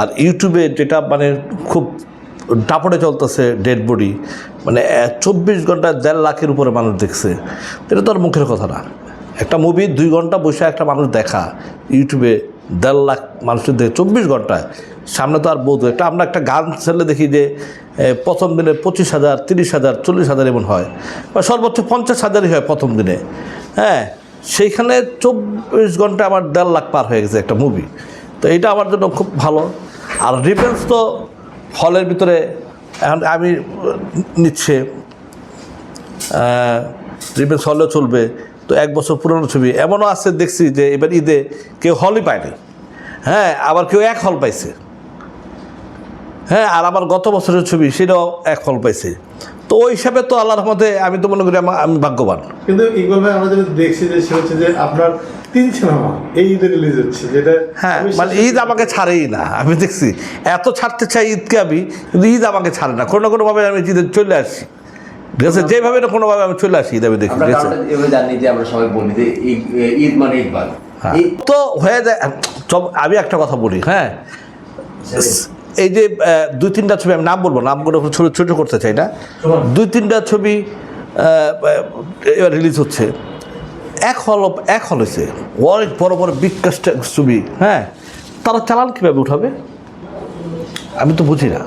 আর ইউটিউবে যেটা মানে খুব দাপটে চলতেছে ডেড বডি মানে চব্বিশ ঘন্টায় দেড় লাখের উপরে মানুষ দেখছে। এটা তো আর মুখের কথা না। একটা মুভি দুই ঘণ্টা বসে একটা মানুষ দেখা, ইউটিউবে দেড় লাখ মানুষের দেখে চব্বিশ ঘন্টায়। সামনে তো আর বোধ একটা, আমরা একটা গান ছেলে দেখি যে প্রথম দিনে পঁচিশ হাজার, তিরিশ হাজার, চল্লিশ হাজার এমন হয়। বা সর্বোচ্চ পঞ্চাশ হাজারই হয় প্রথম দিনে। হ্যাঁ সেইখানে চব্বিশ ঘণ্টা আমার দেড় লাখ পার হয়ে গেছে একটা মুভি তো এটা আমার জন্য খুব ভালো। আর রিফেন্স তো হলের ভিতরে এখন আমি নিচ্ছে রিফেন্স হলেও চলবে, তো এক বছর পুরনো ছবি। এমনও আছে দেখছি যে এবার ঈদে কেউ হলই পায়নি। হ্যাঁ আবার কেউ এক হল পাইছে। হ্যাঁ আর আমার গত বছরের ছবি, সেটাও এক হল পাইছে। তো ওই হিসাবে তো আল্লাহর মধ্যে আমি তো মনে করি আমা- আমি ভাগ্যবান। কিন্তু ইকবাল ভাই আমরা যেটা দেখছি যে সে হচ্ছে যে আপনার তিন সিনেমা এই ঈদে রিলিজ হচ্ছে যেটা হ্যাঁ মানে ঈদ আমাকে ছাড়েই না আমি দেখছি। এত ছাড়তে চাই ঈদকে আমি কিন্তু ঈদ আমাকে ছাড়ে না। কোনো না কোনোভাবে আমি ঈদে চলে আসি। ঠিক আছে যেভাবে না কোনোভাবে আমি চলে আসি ঈদ আমি দেখি ঠিক আছে? জানি যে আমরা সবাই বলি যে ঈদ ঈদ মানে ইকবাল। হ্যাঁ। ঈদ তো হয়ে যায় আমি একটা কথা বলি হ্যাঁ? এই যে দুই তিনটা ছবি আমি নাম বলব নাম করে ছোট ছোট করতে চাই না। দুই তিনটা ছবি এবার রিলিজ হচ্ছে। এক হল এক হল হয়েছে অনেক বড় বড় কাস্ট ছবি হ্যাঁ? তারা চালান কীভাবে উঠাবে? আমি তো বুঝি না।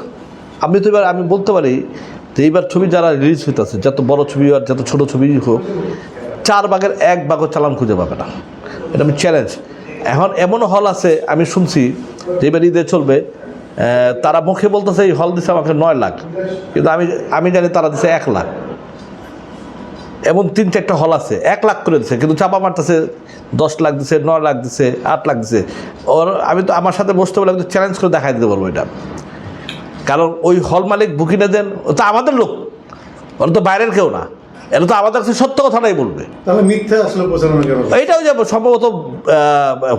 আমি তো এবার আমি বলতে পারি যে এইবার ছবি যারা রিলিজ হইতেছে যত বড় ছবি আর যত ছোট ছবি হোক চার ভাগের এক ভাগও চালান খুঁজে পাবে না। এটা আমি চ্যালেঞ্জ এখন এমনও হল আছে আমি শুনছি যে এবার ঈদে চলবে তারা মুখে বলতেছে এই হল দিছে আমাকে নয় লাখ। কিন্তু আমি আমি জানি তারা দিছে এক লাখ। এমন তিন চারটা হল আছে। এক লাখ করে দিছে কিন্তু চাপা মারতেছে দশ লাখ দিছে নয় লাখ দিছে আট লাখ দিছে। ওর আমি তো আমার সাথে বসতে বলে আমি চ্যালেঞ্জ করে দেখাই দিতে পারব এটা। কারণ ওই হল মালিক বুকিনে দেন ও তো আমাদের লোক। ওরা তো বাইরের কেউ না। এটা তো আমাদের কাছে সত্য কথাটাই বলবে। তাহলে মিথ্যা আসলে প্রচারণা কেন? এইটাও যাব সম্ভবত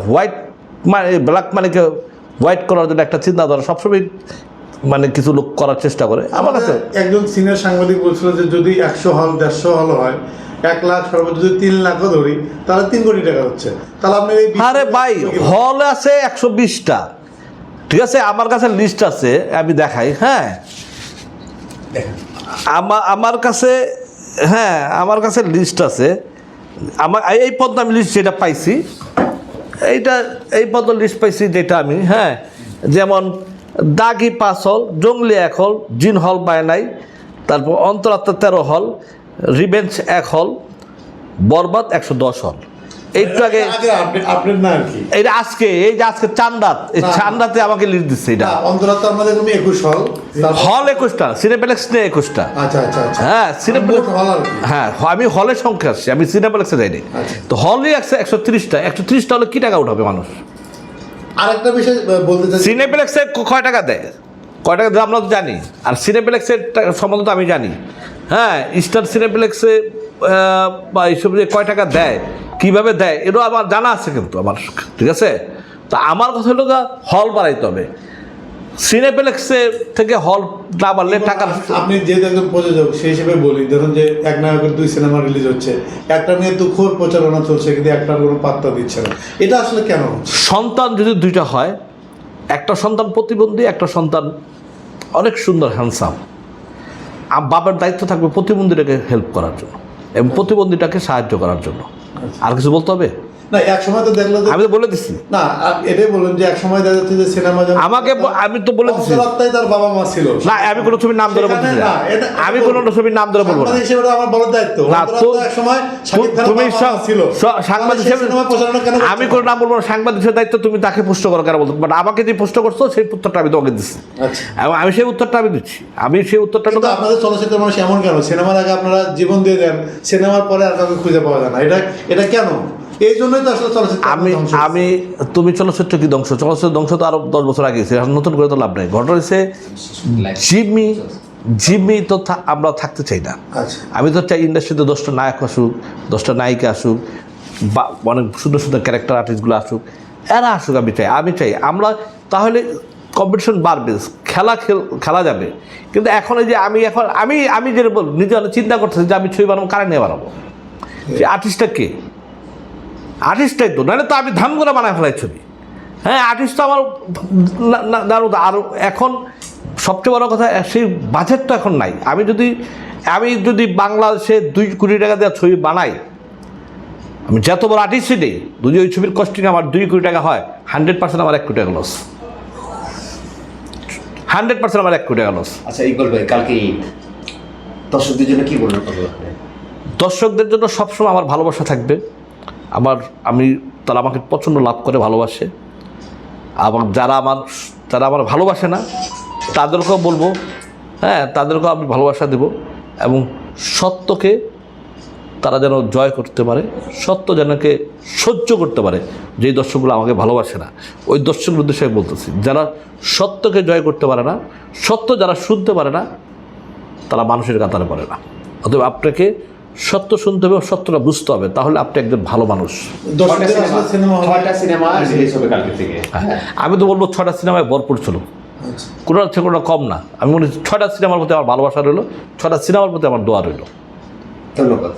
হোয়াইট মানে ব্ল্যাক মানিকে হোয়াইট করার জন্য একটা চিন্তাধারা সবসময় মানে কিছু লোক করার চেষ্টা করে। আমার কাছে একজন সিনিয়র সাংবাদিক বলছিল যে যদি একশো হল দেড়শো হল হয় এক লাখ সর্বোচ্চ যদি তিন লাখও ধরি তাহলে তিন কোটি টাকা হচ্ছে। তাহলে আপনি আরে ভাই হল আছে একশো বিশটা। ঠিক আছে? আমার কাছে লিস্ট আছে আমি দেখাই হ্যাঁ? আমার আমার কাছে হ্যাঁ আমার কাছে লিস্ট আছে। আমার এই পদ্ম আমি লিস্ট যেটা পাইছি এইটা, এই বদল লিস্ট পাইছি যেটা আমি হ্যাঁ? যেমন দাগি পাঁচ হল, জঙ্গলি এক হল, জিন হল পায় নাই, তারপর অন্তরাত্মা তেরো হল, রিভেঞ্জ এক হল, বরবাদ একশো দশ হল। একটু আগে এটা আজকে এই যে আজকে চান্দাত এই চান্দাতে আমাকে লিস্ট দিচ্ছে এটা। অন্তরাত্মা আমাদের তুমি একুশ হল হল একুশটা সিনেপ্লেক্স নিয়ে একুশটা। আচ্ছা আচ্ছা আচ্ছা। হ্যাঁ সিনেপ্লেক্স আর কি। হ্যাঁ আমি হলের সংখ্যা আসছি আমি সিনেপ্লেক্সে যাইনি। আচ্ছা। তো হলই একশো একশো তিরিশটা একশো তিরিশটা হলে কি টাকা উঠাবে মানুষ? আরেকটা বিষয় বলতে চাই সিনেপ্লেক্সে কয় টাকা দেয়? কয় টাকা দেয় আমরা তো জানি আর সিনেপ্লেক্সের সম্বন্ধে তো আমি জানি। হ্যাঁ ইস্টার সিনেপ্লেক্সে বা এইসব যে কয় টাকা দেয় কীভাবে দেয়? এটাও আমার জানা আছে কিন্তু আমার ঠিক আছে? তা আমার কথা হলো হল বাড়াইতে হবে। সিনেপ্লেক্সে থেকে হল না বাড়লে টাকা আপনি যেহেতু একজন প্রযোজক সেই হিসেবে বলি ধরুন যে এক নায়কের দুই সিনেমা রিলিজ হচ্ছে একটা নিয়ে তো খোর প্রচারণা চলছে কিন্তু একটার কোনো পাত্তা দিচ্ছে না। এটা আসলে কেন সন্তান যদি দুইটা হয় একটা সন্তান প্রতিবন্ধী একটা সন্তান অনেক সুন্দর হ্যান্ডসাম বাবার দায়িত্ব থাকবে প্রতিবন্ধীটাকে হেল্প করার জন্য। এবং প্রতিবন্ধীটাকে সাহায্য করার জন্য। আর কিছু বলতে হবে? না এক সময় তো দেখল আমি তো বলে দিচ্ছি না আ- এটাই বলুন যে এক সময় দেখা যাচ্ছে যে সিনেমা আমাকে আমি তো বলে দিছি। তার বাবা মা ছিল। না আমি কোনো ছবির নাম ধরে আমি কোনো ছবির নাম ধরে বলব না। হিসেবে আমার বড় দায়িত্ব। না, অন্তরাত্মা তো- এক সময় তুমি বাবা স- মা ছিল সাংবাদিক হিসেবে কেন আমি কোনো নাম বলব না। সাংবাদিকের দায়িত্ব তুমি তাকে প্রশ্ন করো কেন বলতো বাট আমাকে যে প্রশ্ন করছ সেই উত্তরটা আমি তোমাকে দিচ্ছি এবং আমি সেই উত্তরটা আমি দিচ্ছি। আমি সেই উত্তরটা আপনাদের চলচ্চিত্র মানুষ এমন কেন? সিনেমার আগে আপনারা জীবন দিয়ে দেন সিনেমার পরে আর কাউকে খুঁজে পাওয়া যায় না। এটা এটা কেন? এই জন্যই তো আসলে চলচ্চিত্র আমি আমি তুমি চলচ্চিত্র কি ধ্বংস? চলচ্চিত্র ধ্বংস তো আরও দশ বছর আগে গেছে। এখন নতুন করে তো লাভ নেই। ঘটনা হচ্ছে জিম্মি জিম্মি তো আমরা থাকতে চাই না। আচ্ছা। আমি তো চাই ইন্ডাস্ট্রিতে দশটা নায়ক আসুক দশটা নায়িকা আসুক বা অনেক সুন্দর সুন্দর ক্যারেক্টার আর্টিস্টগুলো আসুক এরা আসুক আমি চাই আমি চাই। আমরা তাহলে কম্পিটিশন বাড়বে খেলা খেল খেলা যাবে। কিন্তু এখন এই যে আমি এখন আমি আমি যে বল- নিজে চিন্তা করতেছি যে আমি ছবি বানাবো কারে নিয়ে বানাবো? যে আর্টিস্টটা কে? আর্টিস্টটাই তো নাহলে তো আমি ধাম করে বানায় ফেলাই ছবি। হ্যাঁ আর্টিস্ট তো আমার না- না- দারুণ। আর এখন সবচেয়ে বড় কথা সেই বাজেট তো এখন নাই। আমি যদি আমি যদি বাংলাদেশে দুই কোটি টাকা দেওয়া ছবি বানাই আমি যত বড় আর্টিস্টই নেই যদি ওই ছবির কস্টিং আমার দুই কোটি টাকা হয় হান্ড্রেড পার্সেন্ট আমার এক কোটি টাকা লস হান্ড্রেড পার্সেন্ট আমার এক কোটি টাকা লস আচ্ছা ইকবাল ভাই কালকে দর্শকদের জন্য কি বলবেন দর্শকদের জন্য সবসময় আমার ভালোবাসা থাকবে। আমার, আমি, তারা আমাকে প্রচণ্ড লাভ করে, ভালোবাসে। এবং যারা আমার যারা আমার ভালোবাসে না, তাদেরকেও বলব হ্যাঁ তাদেরকেও আমি ভালোবাসা দেব এবং সত্যকে তারা যেন জয় করতে পারে, সত্য যেনকে সহ্য করতে পারে, যেই দর্শকগুলো আমাকে ভালোবাসে না। ওই দর্শকগুলোর উদ্দেশ্যে আমি বলতেছি, যারা সত্যকে জয় করতে পারে না, সত্য যারা শুনতে পারে না, তারা মানুষের কাতারে পড়ে না। অতএব আপনাকে সত্য শুনতে হবে সত্যটা বুঝতে হবে তাহলে আপনি একজন ভালো মানুষ। আমি তো বলব ছটা সিনেমায় ভরপুর ছিল। কোনোটার থেকে কোনোটা কম না। আমি মনে ছয়টা ছটা সিনেমার প্রতি আমার ভালোবাসা রইল ছটা সিনেমার প্রতি আমার দোয়া রইল। ধন্যবাদ।